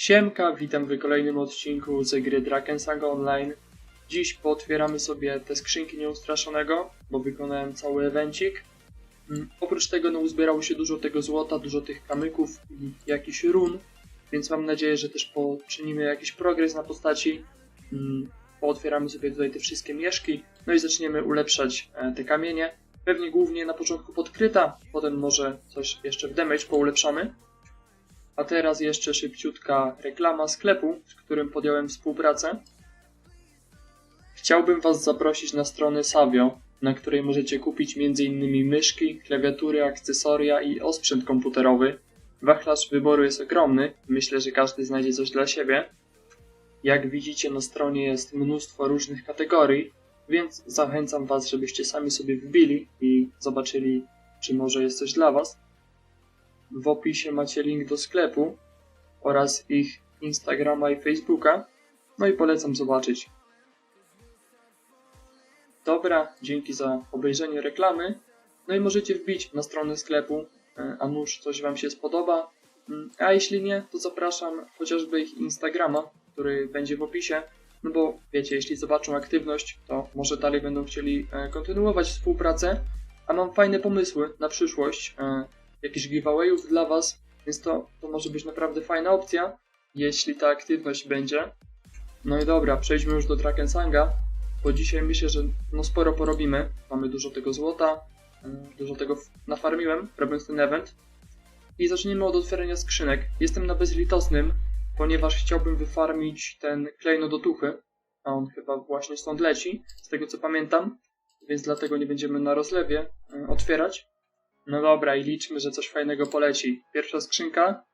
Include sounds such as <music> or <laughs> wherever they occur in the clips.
Siemka, witam w kolejnym odcinku z gry Drakensanga Online. Dziś pootwieramy sobie te skrzynki nieustraszonego, bo wykonałem cały evencik. Mm, Oprócz tego no, uzbierało się dużo tego złota, dużo tych kamyków i jakichś run, więc mam nadzieję, że też poczynimy jakiś progres na postaci. Mm, Pootwieramy sobie tutaj te wszystkie mieszki, no i zaczniemy ulepszać e, te kamienie. Pewnie głównie na początku podkryta, potem może coś jeszcze w damage poulepszamy. A teraz jeszcze szybciutka reklama sklepu, z którym podjąłem współpracę. Chciałbym Was zaprosić na stronę Savio, na której możecie kupić m.in. myszki, klawiatury, akcesoria i osprzęt komputerowy. Wachlarz wyboru jest ogromny, myślę, że każdy znajdzie coś dla siebie. Jak widzicie na stronie jest mnóstwo różnych kategorii, więc zachęcam Was, żebyście sami sobie wbili i zobaczyli, czy może jest coś dla Was. W opisie macie link do sklepu oraz ich Instagrama i Facebooka. No i polecam zobaczyć. Dobra, dzięki za obejrzenie reklamy. No i możecie wbić na stronę sklepu, e, a nuż coś Wam się spodoba. Mm, A jeśli nie, to zapraszam chociażby ich Instagrama, który będzie w opisie. No bo wiecie, jeśli zobaczą aktywność, to może dalej będą chcieli e, kontynuować współpracę. A mam fajne pomysły na przyszłość. Jakichś giveawayów dla Was, więc to, to może być naprawdę fajna opcja, jeśli ta aktywność będzie. No i dobra, przejdźmy już do Drakensanga, bo dzisiaj myślę, że no sporo porobimy. Mamy dużo tego złota, y, dużo tego nafarmiłem, robiąc ten event. I zaczniemy od otwierania skrzynek. Jestem na bezlitosnym, ponieważ chciałbym wyfarmić ten klejno do tuchy, a on chyba właśnie stąd leci, z tego co pamiętam, więc dlatego nie będziemy na rozlewie y, otwierać. No dobra, i liczmy, że coś fajnego poleci. Pierwsza skrzynka.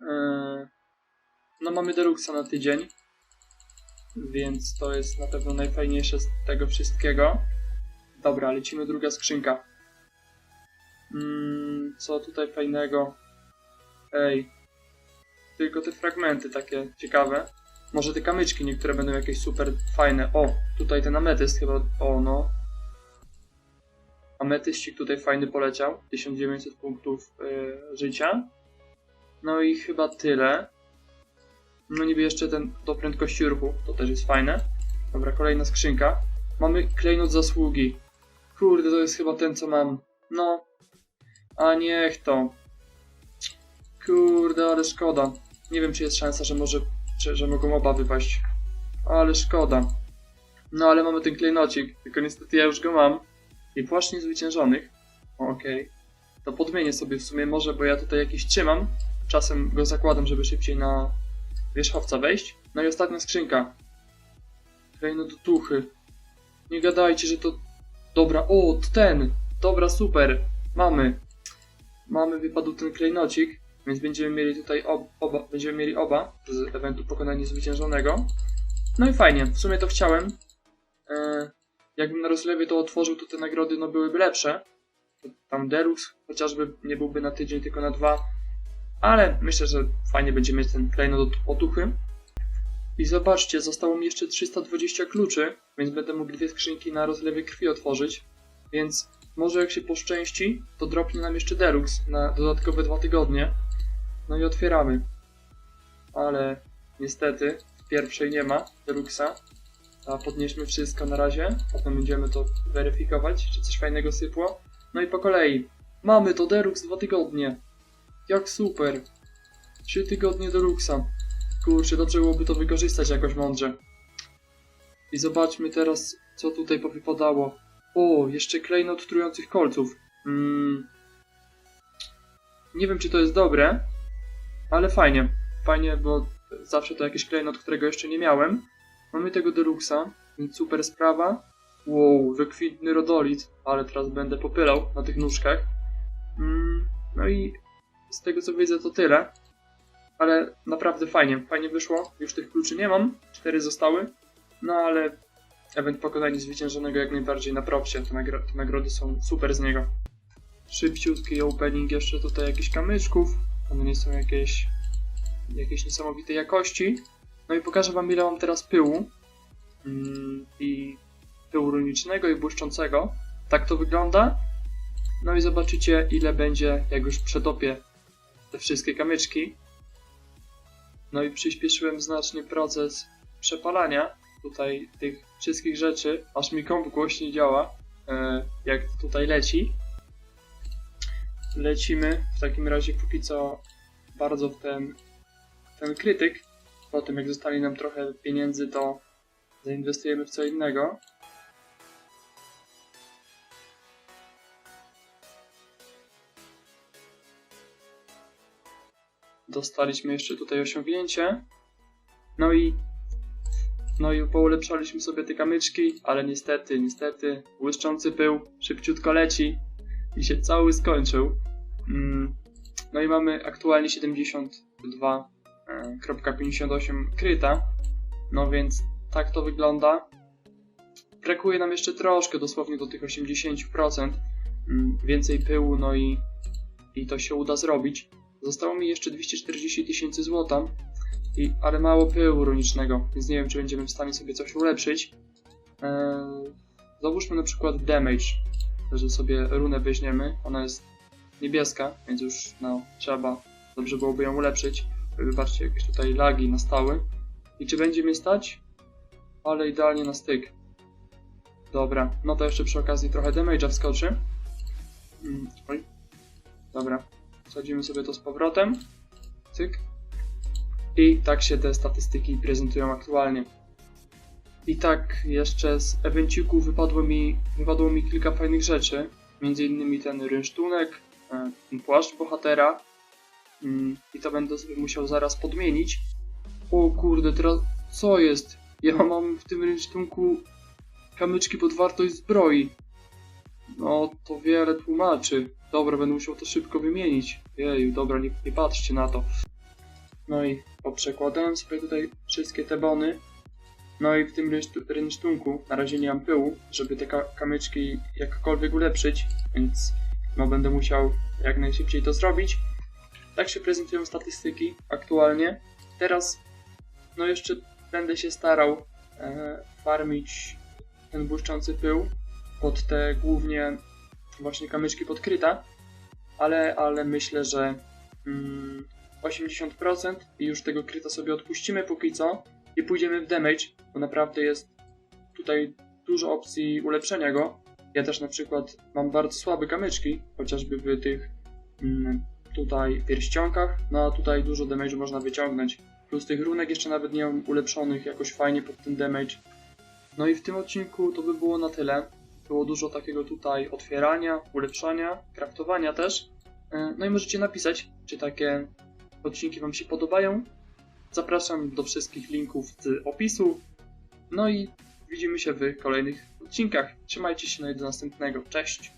Yy, No mamy Deluxa na tydzień. Więc to jest na pewno najfajniejsze z tego wszystkiego. Dobra, lecimy druga skrzynka. Mm, co tutaj fajnego? Ej. Tylko te fragmenty takie ciekawe. Może te kamyczki niektóre będą jakieś super fajne. O, tutaj ten ametyst chyba. O, no. Ametyścik tutaj fajny poleciał. 1900 punktów y, życia. No i chyba tyle. No niby jeszcze ten do prędkości ruchu. To też jest fajne. Dobra, kolejna skrzynka. Mamy klejnot zasługi. Kurde, to jest chyba ten, co mam. No. A niech to. Kurde, ale szkoda. Nie wiem, czy jest szansa, że może, że, że mogą oba wypaść. Ale szkoda. No ale mamy ten klejnocik. Tylko niestety ja już go mam. I niezwyciężonych. Okej. To podmienię sobie w sumie może, bo ja tutaj jakiś trzymam. Czasem go zakładam, żeby szybciej na wierzchowca wejść. No i ostatnia skrzynka. Klejno do tuchy. Nie gadajcie, że to... Dobra, o, ten! Dobra, super. Mamy. Mamy, wypadł ten klejnocik, więc będziemy mieli tutaj ob, oba, będziemy mieli oba z eventu pokonania zwyciężonego. No i fajnie, w sumie to chciałem. Eee, jakbym na rozlewie to otworzył, to te nagrody no byłyby lepsze. Tam Deluxe chociażby nie byłby na tydzień, tylko na dwa. Ale myślę, że fajnie będzie mieć ten klejnot od otuchy. I zobaczcie, zostało mi jeszcze 320 kluczy, więc będę mógł dwie skrzynki na rozlewie krwi otworzyć. Więc może jak się poszczęści, to dropnie nam jeszcze Deluxe na dodatkowe dwa tygodnie. No i otwieramy. Ale niestety w pierwszej nie ma Deluxa. Podnieśmy wszystko na razie, potem będziemy to weryfikować, czy coś fajnego sypło. No i po kolei. Mamy to Derux dwa tygodnie. Jak super. Trzy tygodnie Deluxa. Kurczę, dobrze byłoby to wykorzystać jakoś mądrze. I zobaczmy teraz, co tutaj powypadało. O, jeszcze klejnot trujących kolców. Mm. Nie wiem, czy to jest dobre, ale fajnie. Fajnie, bo zawsze to jakiś klejnot, którego jeszcze nie miałem. Mamy tego Deluxa, więc super sprawa. Wow, wykwintny rodolit, ale teraz będę popylał na tych nóżkach. Mm, no i z tego co widzę to tyle. Ale naprawdę fajnie, fajnie wyszło. Już tych kluczy nie mam, cztery zostały. No ale event pokonania zwyciężonego jak najbardziej na propsie. Te, nagro te nagrody są super z niego. Szybciutki opening jeszcze tutaj jakichś kamyczków. One nie są jakieś, jakieś niesamowitej jakości. No i pokażę wam ile mam teraz pyłu. Mm, I pyłu runicznego i błyszczącego. Tak to wygląda. No i zobaczycie ile będzie jak już przetopię te wszystkie kamyczki. No i przyspieszyłem znacznie proces przepalania tutaj tych wszystkich rzeczy, aż mi komp głośniej działa, e, jak tutaj leci. Lecimy w takim razie póki co bardzo w ten, ten krytyk. Potem jak zostanie nam trochę pieniędzy, to zainwestujemy w co innego. Dostaliśmy jeszcze tutaj osiągnięcie. No i no i poulepszaliśmy sobie te kamyczki, ale niestety, niestety błyszczący pył szybciutko leci i się cały skończył. Mm, No i mamy aktualnie 72.58 kryta. No więc tak to wygląda. Brakuje nam jeszcze troszkę, dosłownie do tych 80%. Mm, Więcej pyłu, no i, i to się uda zrobić. Zostało mi jeszcze 240 tysięcy złota, i, ale mało pyłu runicznego, więc nie wiem, czy będziemy w stanie sobie coś ulepszyć. Eee, załóżmy na przykład damage, że sobie runę weźmiemy. Ona jest niebieska, więc już no, trzeba, dobrze byłoby ją ulepszyć. Wybaczcie, jakieś tutaj lagi nastały. I czy będzie mnie stać? Ale idealnie na styk. Dobra, no to jeszcze przy okazji trochę damage'a wskoczy. Mm, oj. Dobra, wsadzimy sobie to z powrotem. Cyk. I tak się te statystyki prezentują aktualnie. I tak jeszcze z evencików wypadło mi, wypadło mi kilka fajnych rzeczy. Między innymi ten rynsztunek, e, płaszcz bohatera. Mm, I to będę sobie musiał zaraz podmienić. O kurde, teraz co jest? Ja <laughs> mam w tym rynsztunku kamyczki pod wartość zbroi. No, to wiele tłumaczy. Dobra, będę musiał to szybko wymienić. Jeju, dobra, nie, nie patrzcie na to. No i poprzekładałem sobie tutaj wszystkie te bony. No i w tym rynsztu- rynsztunku na razie nie mam pyłu, żeby te ka- kamyczki jakkolwiek ulepszyć, więc no będę musiał jak najszybciej to zrobić. Tak się prezentują statystyki aktualnie. Teraz no jeszcze będę się starał e, farmić ten błyszczący pył pod te głównie właśnie kamyczki podkryta, ale, ale myślę, że mm, 80% i już tego kryta sobie odpuścimy póki co i pójdziemy w damage, bo naprawdę jest tutaj dużo opcji ulepszenia go. Ja też na przykład mam bardzo słabe kamyczki, chociażby w tych mm, tutaj pierścionkach, no a tutaj dużo damage'u można wyciągnąć. Plus tych runek jeszcze nawet nie mam ulepszonych jakoś fajnie pod ten damage. No i w tym odcinku to by było na tyle. Było dużo takiego tutaj otwierania, ulepszania, craftowania też. E, No i możecie napisać, czy takie odcinki Wam się podobają. Zapraszam do wszystkich linków z opisu. No i widzimy się w kolejnych odcinkach. Trzymajcie się no i do następnego. Cześć!